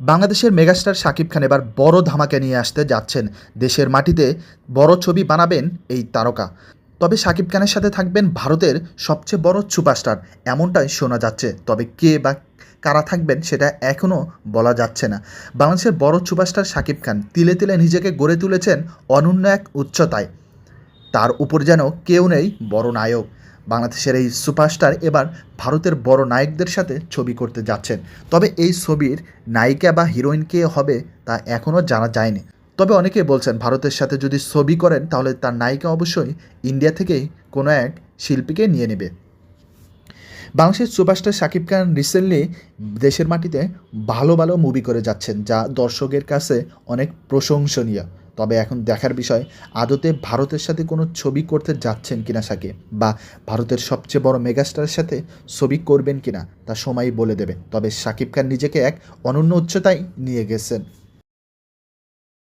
বাংলাদেশের মেগাস্টার শাকিব খান এবার বড় ধামাকে নিয়ে আসতে যাচ্ছেন। দেশের মাটিতে বড় ছবি বানাবেন এই তারকা। তবে শাকিব খানের সাথে থাকবেন ভারতের সবচেয়ে বড় সুপারস্টার, এমনটাই শোনা যাচ্ছে। তবে কে বা কারা থাকবেন সেটা এখনও বলা যাচ্ছে না। বাংলাদেশের বড় সুপারস্টার শাকিব খান তিলে তিলে নিজেকে গড়ে তুলেছেন অনন্য এক উচ্চতায়। তার উপর যেন কেউ নেই বড় নায়ক। বাংলাদেশের এই সুপারস্টার এবার ভারতের বড় নায়কদের সাথে ছবি করতে যাচ্ছেন। তবে এই ছবির নায়িকা বা হিরোইন কে হবে তা এখনও জানা যায়নি। তবে অনেকে বলছেন, ভারতের সাথে যদি ছবি করেন, তাহলে তার নায়িকা অবশ্যই ইন্ডিয়া থেকেই কোনো এক শিল্পীকে নিয়ে নেবে। বাংলাদেশের সুপারস্টার শাকিব খান রিসেন্টলি দেশের মাটিতে ভালো ভালো মুভি করে যাচ্ছেন, যা দর্শকের কাছে অনেক প্রশংসনীয়। তবে এখন দেখার বিষয়, আদতে ভারতের সাথে কোনো ছবি করতে যাচ্ছেন কিনা সাকিব বা ভারতের সবচেয়ে বড় মেগাস্টারের সাথে ছবি করবেন কিনা তা সময়ই বলে দেবে তবে সাকিব খান নিজেকে এক অনন্য উচ্চতায় নিয়ে গেছেন।